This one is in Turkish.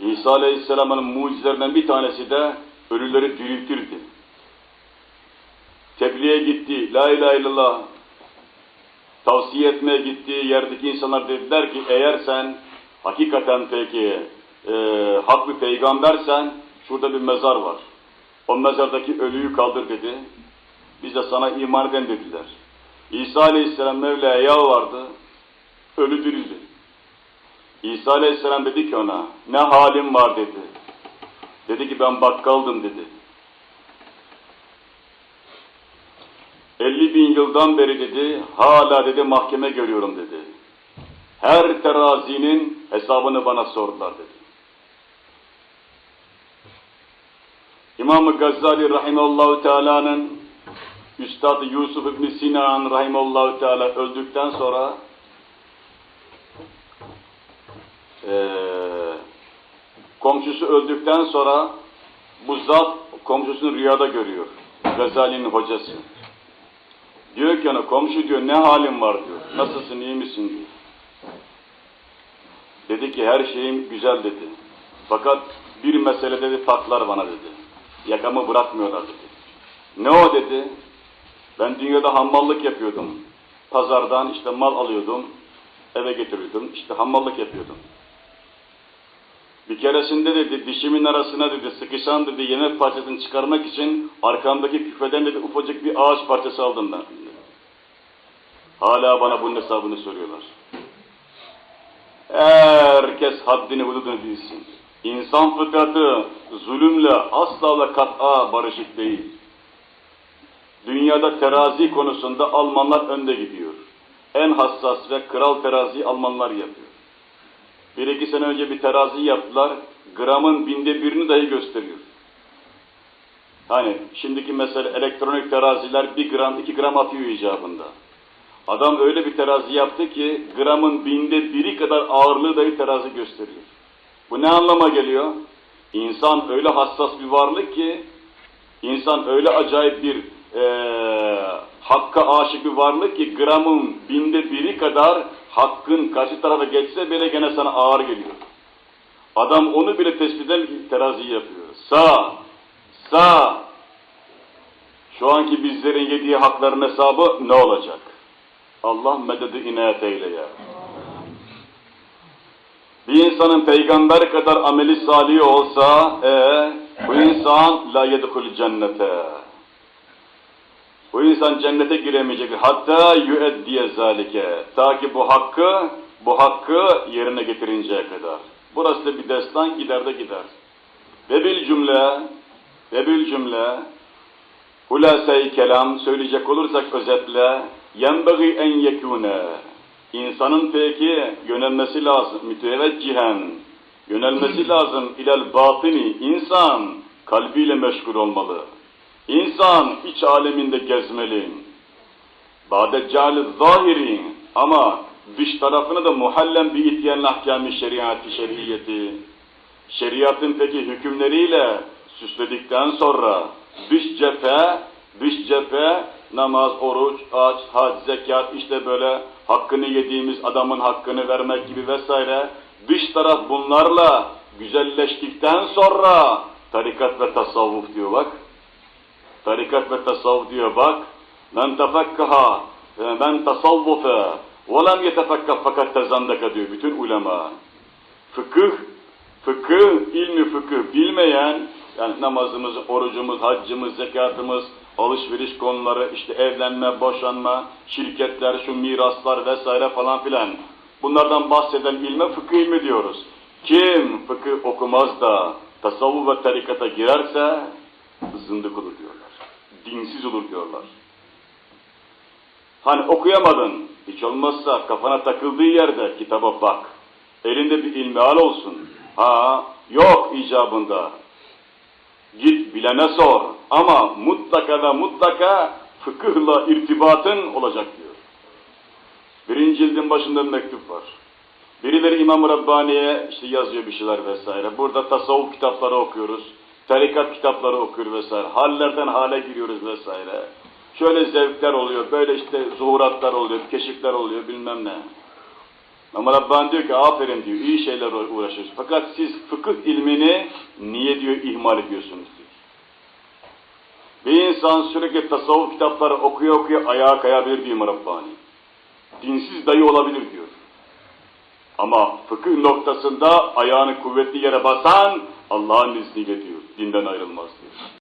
İsa Aleyhisselam'ın mucizelerinden bir tanesi de ölüleri diriltirdi. Tebliğe gitti, la ilahe illallah tavsiye etmeye gittiği yerdeki insanlar dediler ki eğer sen hakikaten peki e, hak bir peygambersen şurada bir mezar var. O mezardaki ölüyü kaldır dedi. Biz de sana iman eden dediler. İsa Aleyhisselam Mevla'ya yalvardı. Ölü dirildi. İsa Aleyhisselam dedi ki ona ne halim var dedi. Dedi ki ben bakkaldım dedi. 50 bin yıldan beri dedi, hala dedi mahkeme görüyorum dedi. Her terazinin hesabını bana sordular dedi. İmam-ı Gazali Rahimallahu Teala'nın Üstad Yusuf İbn Sinan Rahimallahu Teala öldükten sonra eee komşusu öldükten sonra bu zat komşusunu rüyada görüyor. Gazali'nin hocası. Diyor ki ona komşu diyor ne halin var diyor. Nasılsın iyi misin diyor. Dedi ki her şeyim güzel dedi. Fakat bir mesele dedi tatlar bana dedi. Yakamı bırakmıyorlar dedi. Ne o dedi? Ben dünyada hammallık yapıyordum. Pazardan işte mal alıyordum. Eve getiriyordum. İşte hammallık yapıyordum. Bir keresinde dedi dişimin arasına dedi sıkışan dedi yemek parçasını çıkarmak için arkamdaki küfeden dedi ufacık bir ağaç parçası aldım ben. Hala bana bunun hesabını soruyorlar. Herkes haddini hududunu bilsin. İnsan fıtratı zulümle asla ve kat'a barışık değil. Dünyada terazi konusunda Almanlar önde gidiyor. En hassas ve kral terazi Almanlar yapıyor. Bir iki sene önce bir terazi yaptılar, gramın binde birini dahi gösteriyor. Hani şimdiki mesela elektronik teraziler bir gram, iki gram atıyor icabında. Adam öyle bir terazi yaptı ki gramın binde biri kadar ağırlığı dahi terazi gösteriyor. Bu ne anlama geliyor? İnsan öyle hassas bir varlık ki, insan öyle acayip bir ee, hakka aşık bir varlık ki gramın binde biri kadar hakkın karşı tarafa geçse bile gene sana ağır geliyor. Adam onu bile tespit eden terazi yapıyor. Sağ, sağ. Şu anki bizlerin yediği hakların hesabı ne olacak? Allah mededi inayet eyle ya. Bir insanın peygamber kadar ameli salih olsa, e, bu insan la yedhul cennete. Bu insan cennete giremeyecek. Hatta yüeddiye zalike. Ta ki bu hakkı, bu hakkı yerine getirinceye kadar. Burası da bir destan gider de gider. Ve bil cümle, ve bil cümle, hulase-i kelam söyleyecek olursak özetle, yenbeği en yekûne. İnsanın peki yönelmesi lazım, müteveccihen, yönelmesi lazım ilel batini. İnsan kalbiyle meşgul olmalı. İnsan iç aleminde gezmeli. Badeccal zahiri ama dış tarafını da muhallen bir itiyen ahkâmi şeriatı şeriyeti. Şeriatın peki hükümleriyle süsledikten sonra dış cephe, dış cephe namaz, oruç, aç, hac, zekat işte böyle hakkını yediğimiz adamın hakkını vermek gibi vesaire dış taraf bunlarla güzelleştikten sonra tarikat ve tasavvuf diyor bak. Tarikat ve tasavvuf diyor bak. Men tefekkaha men tasavvufe ve lem yetefekkah fakat tezandaka diyor bütün ulema. Fıkıh, fıkıh, ilmi fıkıh bilmeyen yani namazımız, orucumuz, haccımız, zekatımız, alışveriş konuları, işte evlenme, boşanma, şirketler, şu miraslar vesaire falan filan. Bunlardan bahseden ilme fıkıh ilmi diyoruz. Kim fıkıh okumaz da tasavvuf ve tarikata girerse zındık olur diyorlar. Dinsiz olur diyorlar. Hani okuyamadın, hiç olmazsa kafana takıldığı yerde kitaba bak. Elinde bir ilmihal olsun. Ha, yok icabında. Git bilene sor. Ama mutlaka ve mutlaka fıkıhla irtibatın olacak diyor. Birinci cildin başında bir mektup var. Birileri İmam Rabbani'ye işte yazıyor bir şeyler vesaire. Burada tasavvuf kitapları okuyoruz. Tarikat kitapları okuyor vesaire. Hallerden hale giriyoruz vesaire. Şöyle zevkler oluyor, böyle işte zuhuratlar oluyor, keşifler oluyor bilmem ne. Ama Rabbani diyor ki aferin diyor, iyi şeyler uğraşıyorsunuz. Fakat siz fıkıh ilmini niye diyor ihmal ediyorsunuz diyor. Bir insan sürekli tasavvuf kitapları okuya okuya ayağa kayabilir diyor Rabbani. Dinsiz dayı olabilir diyor. Ama fıkıh noktasında ayağını kuvvetli yere basan Allah'ın izniyle diyor. Dinden ayrılmaz diyor.